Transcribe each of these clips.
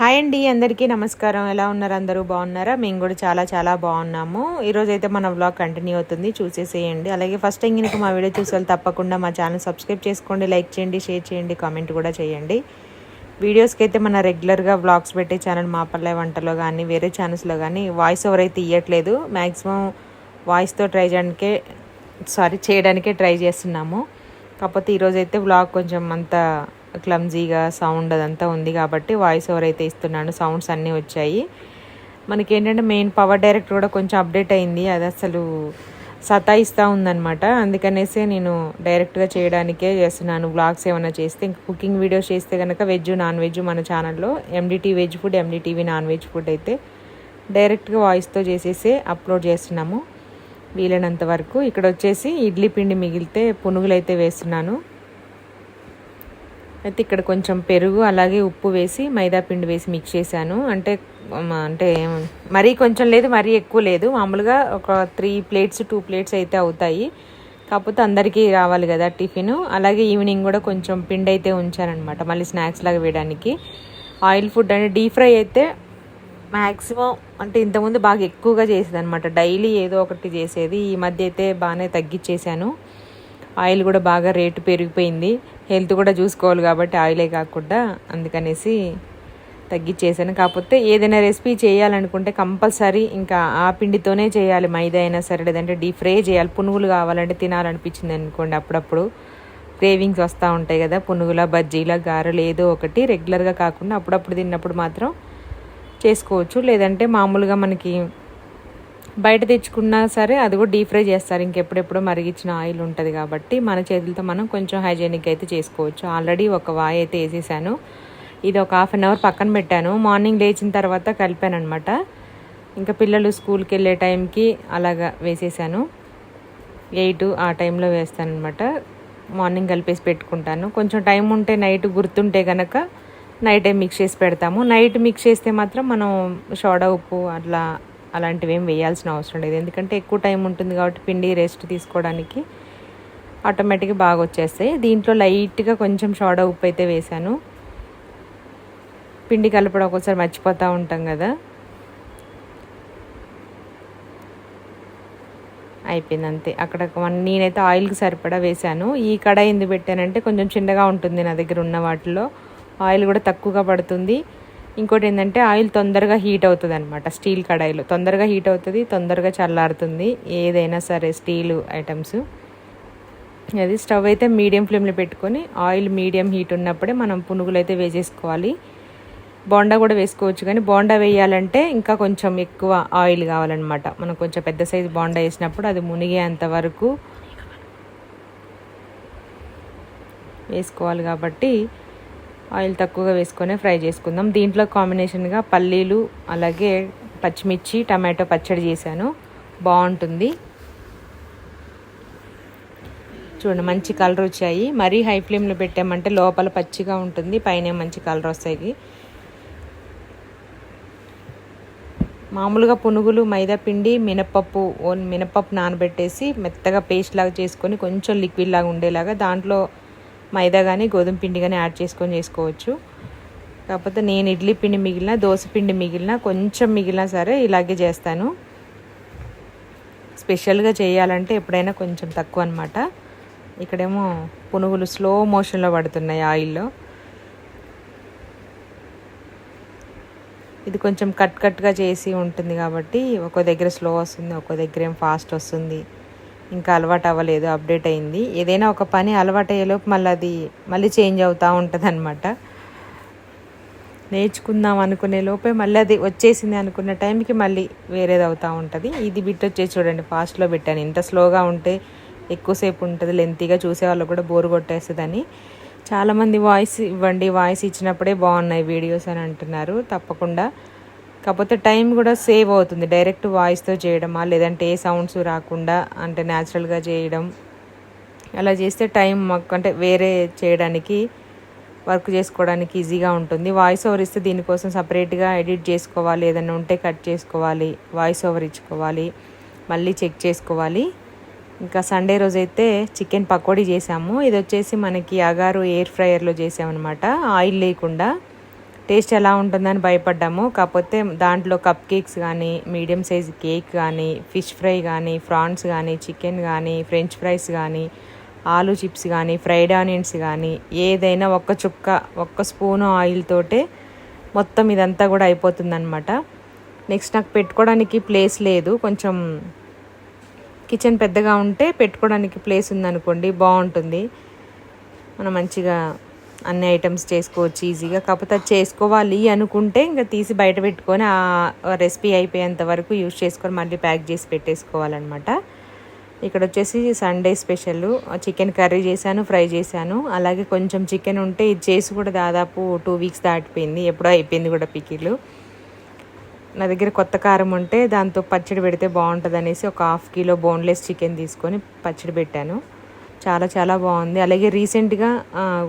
Hi అండి అందరికీ నమస్కారం. ఎలా ఉన్నారు అందరూ? బాగున్నారా? మేము కూడా చాలా చాలా బాగున్నాము. ఈరోజు అయితే మన వ్లాగ్ కంటిన్యూ అవుతుంది. చూసేసేయండి. అలాగే ఫస్ట్ టైం కనుక మా వీడియో చూసే తప్పకుండా మా ఛానల్ సబ్స్క్రైబ్ చేసుకోండి లైక్ చేయండి షేర్ చేయండి కామెంట్ కూడా చేయండి. వీడియోస్కి అయితే మన రెగ్యులర్గా వ్లాగ్స్ పెట్టే ఛానల్ మా పల్లె వంటలో కానీ వేరే ఛానల్స్లో కానీ వాయిస్ ఓవర్ అయితే ఇవ్వట్లేదు మ్యాక్సిమం వాయిస్తో ట్రై చేయడానికే సారీ చేయడానికే ట్రై చేస్తున్నాము. కాకపోతే ఈరోజైతే వ్లాగ్ కొంచెం అంత క్లమ్జీగా సౌండ్ అదంతా ఉంది కాబట్టి వాయిస్ ఓవర్ అయితే ఇస్తున్నాను. సౌండ్స్ అన్నీ వచ్చాయి. మనకి ఏంటంటే మెయిన్ పవర్ డైరెక్ట్ కూడా కొంచెం అప్డేట్ అయింది. అది అసలు సతాయిస్తూ ఉందన్నమాట. అందుకనేసే నేను డైరెక్ట్గా చేయడానికే చేస్తున్నాను. బ్లాగ్స్ ఏమైనా చేస్తే ఇంకా కుకింగ్ వీడియోస్ చేస్తే కనుక వెజ్ నాన్ వెజ్ మన ఛానల్లో ఎండిటీ veg food NDTV non veg food అయితే డైరెక్ట్గా వాయిస్తో చేసేసి అప్లోడ్ చేస్తున్నాము. వీలైనంత వరకు. ఇక్కడ వచ్చేసి ఇడ్లీ పిండి మిగిలితే పునుగులు అయితే వేస్తున్నాను. అయితే ఇక్కడ కొంచెం పెరుగు అలాగే ఉప్పు వేసి మైదా పిండి వేసి మిక్స్ చేశాను. అంటే అంటే మరీ కొంచెం లేదు మరీ ఎక్కువ లేదు. మామూలుగా ఒక త్రీ ప్లేట్స్ టూ ప్లేట్స్ అయితే అవుతాయి. కాకపోతే అందరికీ రావాలి కదా టిఫిన్. అలాగే ఈవినింగ్ కూడా కొంచెం పిండి అయితే ఉంచానమాట మళ్ళీ స్నాక్స్ లాగా వేయడానికి. ఆయిల్ ఫుడ్ అంటే డీప్ ఫ్రై అయితే మ్యాక్సిమం అంటే ఇంతకుముందు బాగా ఎక్కువగా చేసేది అనమాట డైలీ ఏదో ఒకటి చేసేది. ఈ మధ్య అయితే బాగానే తగ్గించేశాను ఆయిల్ కూడా బాగా రేటు పెరిగిపోయింది. హెల్త్ కూడా చూసుకోవాలి కాబట్టి ఆయిలే కాకుండా అందుకనేసి తగ్గించేసాను కాకపోతే ఏదైనా రెసిపీ చేయాలనుకుంటే కంపల్సరీ ఇంకా ఆ పిండితోనే చేయాలి. మైదా అయినా సరే లేదంటే డీప్ ఫ్రై చేయాలి. పునుగులు కావాలంటే తినాలనిపించింది అనుకోండి అప్పుడప్పుడు. క్రేవింగ్స్ వస్తూ ఉంటాయి కదా పునుగుల బజ్జీల గారెలు ఏదో ఒకటి రెగ్యులర్గా కాకుండా అప్పుడప్పుడు తిన్నప్పుడు మాత్రం చేసుకోవచ్చు. లేదంటే మామూలుగా మనకి బయట తెచ్చుకున్నా సరే అది కూడా డీప్ ఫ్రై చేస్తారు. ఇంకెప్పుడెప్పుడు మరిగించిన ఆయిల్ ఉంటుంది కాబట్టి మన చేతులతో మనం కొంచెం హైజీనిక్ అయితే చేసుకోవచ్చు. ఆల్రెడీ ఒక వాయ్ అయితే వేసేసాను. ఇది ఒక హాఫ్ అన్ అవర్ పక్కన పెట్టాను. మార్నింగ్ లేచిన తర్వాత కలిపాను అనమాట ఇంకా పిల్లలు స్కూల్కి వెళ్ళే టైంకి అలాగా వేసేసాను. ఎయిట్ ఆ టైంలో వేస్తాను అనమాట మార్నింగ్ కలిపేసి పెట్టుకుంటాను. కొంచెం టైం ఉంటే నైట్ గుర్తుంటే కనుక నైట్ మిక్స్ చేసి పెడతాము. నైట్ మిక్స్ చేస్తే మాత్రం మనం సోడా ఉప్పు అట్లా అలాంటివి ఏం వేయాల్సిన అవసరం లేదు. ఎందుకంటే ఎక్కువ టైం ఉంటుంది కాబట్టి పిండి రెస్ట్ తీసుకోవడానికి ఆటోమేటిక్గా బాగా వచ్చేస్తాయి. దీంట్లో లైట్గా కొంచెం సోడా ఉప్పు అయితే వేశాను. పిండి కలపడం ఒకసారి మర్చిపోతూ ఉంటాం కదా. అయిపోయింది అంతే. అక్కడ వన్ నేనైతే ఆయిల్కి సరిపడా వేశాను. ఈ కడాయి ఎందుకు పెట్టానంటే కొంచెం చిన్నగా ఉంటుంది నా దగ్గర ఉన్న వాటిలో ఆయిల్ కూడా తక్కువగా పడుతుంది. ఇంకోటి ఏంటంటే ఆయిల్ తొందరగా హీట్ అవుతుంది అనమాట స్టీల్ కడాయిలో. తొందరగా హీట్ అవుతుంది తొందరగా చల్లారుతుంది ఏదైనా సరే స్టీల్ ఐటమ్స్. అది స్టవ్ అయితే మీడియం ఫ్లేమ్లో పెట్టుకొని ఆయిల్ మీడియం హీట్ ఉన్నప్పుడే మనం పునుగులు అయితే వేసేసుకోవాలి. బోండా కూడా వేసుకోవచ్చు కానీ బోండా వేయాలంటే ఇంకా కొంచెం ఎక్కువ ఆయిల్ కావాలన్నమాట. మనం కొంచెం పెద్ద సైజు బోండా వేసినప్పుడు అది మునిగేంత వరకు వేసుకోవాలి కాబట్టి ఆయిల్ తక్కువగా వేసుకొని ఫ్రై చేసుకుందాం. దీంట్లో కాంబినేషన్గా పల్లీలు అలాగే పచ్చిమిర్చి టమాటో పచ్చడి చేశాను. బాగుంటుంది. చూడండి మంచి కలర్ వచ్చాయి. మరీ హై ఫ్లేమ్లో పెట్టామంటే లోపల పచ్చిగా ఉంటుంది పైన మంచి కలర్ వస్తాయి. మామూలుగా పునుగులు మైదా పిండి మినపప్పు ఓన్ మినపప్పు నానబెట్టేసి మెత్తగా పేస్ట్ లాగా చేసుకొని కొంచెం లిక్విడ్ లాగా ఉండేలాగా దాంట్లో మైదా కానీ గోధుమ పిండి కానీ యాడ్ చేసుకొని చేసుకోవచ్చు. కాకపోతే నేను ఇడ్లీ పిండి మిగిలిన దోశ పిండి మిగిలిన కొంచెం మిగిలినా సరే ఇలాగే చేస్తాను. స్పెషల్గా చేయాలంటే ఎప్పుడైనా కొంచెం తక్కువ అనమాట ఇక్కడేమో పునుగులు స్లో మోషన్లో పడుతున్నాయి ఆయిల్లో. ఇది కొంచెం కట్ కట్గా చేసి ఉంటుంది కాబట్టి ఒక్కో దగ్గర స్లో వస్తుంది ఒక్కో దగ్గర ఏం ఫాస్ట్ వస్తుంది. ఇంకా అలవాటు అవ్వలేదు అప్డేట్ అయింది. ఏదైనా ఒక పని అలవాటు అయ్యేలోపు మళ్ళీ అది మళ్ళీ చేంజ్ అవుతూ ఉంటుంది అనమాట నేర్చుకుందాం అనుకునే లోపే మళ్ళీ అది వచ్చేసింది అనుకున్న టైంకి మళ్ళీ వేరేది అవుతూ ఉంటుంది. ఇది బిట్ వచ్చేసి చూడండి ఫాస్ట్లో పెట్టాను. ఇంత స్లోగా ఉంటే ఎక్కువసేపు ఉంటుంది లెంతీగా చూసే వాళ్ళు కూడా బోర్ కొట్టేస్తుందని. చాలామంది వాయిస్ ఇవ్వండి వాయిస్ ఇచ్చినప్పుడే బాగున్నాయి వీడియోస్ అని అంటున్నారు. తప్పకుండా కాకపోతే టైం కూడా సేవ్ అవుతుంది. డైరెక్ట్ వాయిస్తో చేయడమా లేదంటే ఏ సౌండ్స్ రాకుండా అంటే న్యాచురల్గా చేయడం అలా చేస్తే టైం మాకు అంటే వేరే చేయడానికి వర్క్ చేసుకోవడానికి ఈజీగా ఉంటుంది. వాయిస్ ఓవర్ ఇస్తే దీనికోసం సపరేట్గా ఎడిట్ చేసుకోవాలి ఏదైనా ఉంటే కట్ చేసుకోవాలి వాయిస్ ఓవర్ ఇచ్చుకోవాలి మళ్ళీ చెక్ చేసుకోవాలి. ఇంకా సండే రోజు అయితే చికెన్ పకోడీ చేసాము. ఇది వచ్చేసి మనకి అగారు ఎయిర్ ఫ్రైయర్లో చేసామన్నమాట. ఆయిల్ లేకుండా టేస్ట్ ఎలా ఉంటుందని భయపడ్డాము. కాకపోతే దాంట్లో కప్ కేక్స్ కానీ మీడియం సైజ్ కేక్ కానీ ఫిష్ ఫ్రై కానీ ప్రాన్స్ కానీ చికెన్ కానీ ఫ్రెంచ్ ఫ్రైస్ కానీ ఆలు చిప్స్ కానీ ఫ్రైడ్ ఆనియన్స్ కానీ ఏదైనా ఒక్క చుక్క ఒక్క స్పూను ఆయిల్ తోటే మొత్తం ఇదంతా కూడా అయిపోతుందన్నమాట. నెక్స్ట్ నాకు పెట్టుకోవడానికి ప్లేస్ లేదు. కొంచెం కిచెన్ పెద్దగా ఉంటే పెట్టుకోవడానికి ప్లేస్ ఉందనుకోండి బాగుంటుంది. మనం మంచిగా అన్ని ఐటమ్స్ చేసుకోవచ్చు ఈజీగా. కాకపోతే అది చేసుకోవాలి అనుకుంటే ఇంకా తీసి బయట పెట్టుకొని ఆ రెసిపీ అయిపోయేంత వరకు యూజ్ చేసుకొని మళ్ళీ ప్యాక్ చేసి పెట్టేసుకోవాలన్నమాట. ఇక్కడ వచ్చేసి సండే స్పెషల్. చికెన్ కర్రీ చేశాను ఫ్రై చేశాను. అలాగే కొంచెం చికెన్ ఉంటే ఇది చేసి కూడా దాదాపు టూ వీక్స్ దాటిపోయింది. ఎప్పుడో అయిపోయింది కూడా పికిలు నా దగ్గర కొత్త కారం ఉంటే దాంతో పచ్చడి పెడితే బాగుంటుంది అనేసి ఒక హాఫ్ కిలో బోన్లెస్ చికెన్ తీసుకొని పచ్చడి పెట్టాను. చాలా చాలా బాగుంది. అలాగే రీసెంట్గా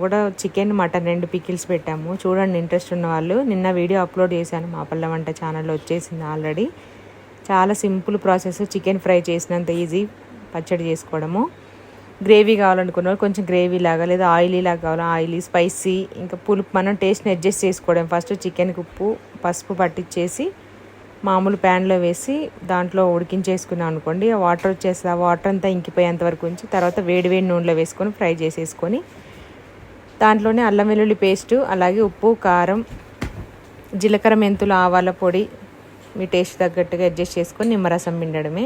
కూడా చికెన్ మటన్ రెండు పికిల్స్ పెట్టాము. చూడండి ఇంట్రెస్ట్ ఉన్న వాళ్ళు. నిన్న వీడియో అప్లోడ్ చేశాను మా పల్ల వంట ఛానల్లో వచ్చేసింది ఆల్రెడీ. చాలా సింపుల్ ప్రాసెస్. చికెన్ ఫ్రై చేసినంత ఈజీ పచ్చడి చేసుకోవడము. గ్రేవీ కావాలనుకున్న వాళ్ళు కొంచెం గ్రేవీ లాగా లేదా ఆయిలీ లాగా కావాలి ఆయిలీ స్పైసీ ఇంకా పులుపు మనం టేస్ట్ని అడ్జస్ట్ చేసుకోవడం. ఫస్ట్ చికెన్కి ఉప్పు పసుపు పట్టించేసి మామూలు ప్యాన్లో వేసి దాంట్లో ఉడికించేసుకున్నాం అనుకోండి. ఆ వాటర్ వచ్చేసి ఆ వాటర్ అంతా ఇంకిపోయేంత వరకు ఉంచి తర్వాత వేడి వేడి నూనెలో వేసుకొని ఫ్రై చేసేసుకొని దాంట్లోనే అల్లం వెల్లుల్లి పేస్టు అలాగే ఉప్పు కారం జీలకర్ర మెంతులు ఆవాల పొడి మీ టేస్ట్ తగ్గట్టుగా అడ్జస్ట్ చేసుకొని నిమ్మరసం పిండడమే.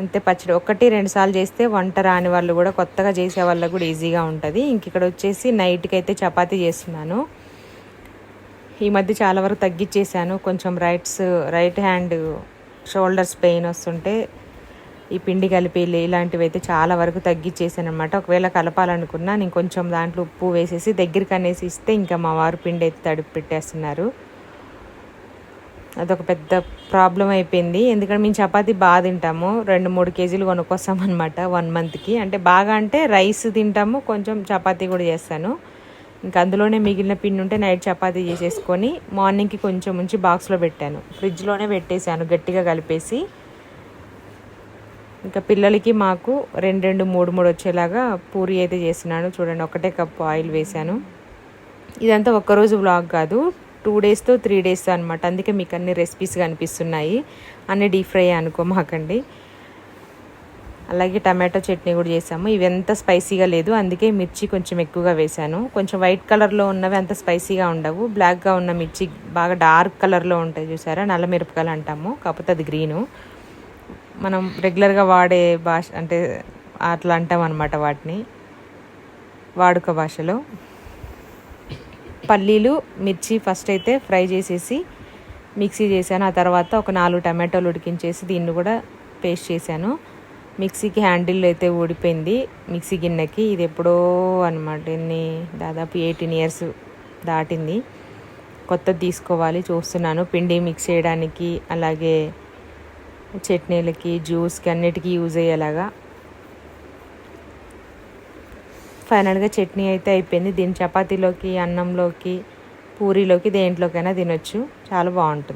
అంతే పచ్చడి. ఒకటి రెండు సార్లు చేస్తే వంట రాని వాళ్ళు కూడా కొత్తగా చేసే వాళ్ళకు కూడా ఈజీగా ఉంటుంది. ఇంక ఇక్కడ వచ్చేసి నైట్కి అయితే చపాతీ చేస్తున్నాను. ఈ మధ్య చాలా వరకు తగ్గించేసాను కొంచెం rights right hand shoulders pain వస్తుంటే ఈ పిండి కలిపి ఇలాంటివి అయితే చాలా వరకు తగ్గించేసాను అనమాట ఒకవేళ కలపాలనుకున్నా నేను కొంచెం దాంట్లో ఉప్పు వేసేసి దగ్గరికి అనేసి ఇస్తే ఇంకా మా వారు పిండి అయితే తడిపి పెట్టేస్తున్నారు. అదొక పెద్ద ప్రాబ్లం అయిపోయింది. ఎందుకంటే మేము చపాతీ బాగా తింటాము. రెండు మూడు కేజీలు కొనుక్కొస్తాం అనమాట వన్ మంత్కి అంటే బాగా అంటే రైస్ తింటాము. కొంచెం చపాతీ కూడా చేస్తాను. ఇంకా అందులోనే మిగిలిన పిండి ఉంటే నైట్ చపాతీ చేసేసుకొని మార్నింగ్కి కొంచెం ఉంచి బాక్స్లో పెట్టాను. ఫ్రిడ్జ్లోనే పెట్టేశాను గట్టిగా కలిపేసి. ఇంకా పిల్లలకి మాకు రెండు రెండు మూడు మూడు వచ్చేలాగా పూరి అయితే చేస్తున్నాను. చూడండి ఒకటే కప్పు ఆయిల్ వేశాను. ఇదంతా ఒక్కరోజు వ్లాగ్ కాదు టూ డేస్తో త్రీ డేస్ అనమాట అందుకే మీకు అన్ని రెసిపీస్ కనిపిస్తున్నాయి. అన్ని డీప్ ఫ్రై అనుకోమాకండి అలాగే టమాటో చట్నీ కూడా చేసాము. ఇవి ఎంత స్పైసీగా లేదు. అందుకే మిర్చి కొంచెం ఎక్కువగా వేశాను. కొంచెం వైట్ కలర్లో ఉన్నవి అంత స్పైసీగా ఉండవు. బ్లాక్గా ఉన్న మిర్చి బాగా డార్క్ కలర్లో ఉంటాయి చూసారా? నల్ల మిరపకాయలు అంటాము. కాకపోతే అది గ్రీను. మనం రెగ్యులర్గా వాడే భాష అంటే అట్లా అంటాం అనమాట వాటిని. వాడుక భాషలో. పల్లీలు మిర్చి ఫస్ట్ అయితే ఫ్రై చేసేసి మిక్సీ చేశాను. ఆ తర్వాత ఒక నాలుగు టమాటోలు ఉడికించేసి దీన్ని కూడా పేస్ట్ చేశాను. మిక్సీకి హ్యాండిల్ అయితే ఊడిపోయింది. మిక్సీ గిన్నెకి ఇది ఎప్పుడో అనమాట ఎన్ని దాదాపు ఎయిటీన్ ఇయర్స్ దాటింది. కొత్తది తీసుకోవాలి చూస్తున్నాను. పిండి మిక్స్ చేయడానికి అలాగే చట్నీలకి జ్యూస్కి అన్నిటికీ యూజ్ అయ్యేలాగా. ఫైనల్గా చట్నీ అయితే అయిపోయింది. దీని చపాతీలోకి అన్నంలోకి పూరీలోకి దేంట్లోకైనా తినొచ్చు. చాలా బాగుంటుంది.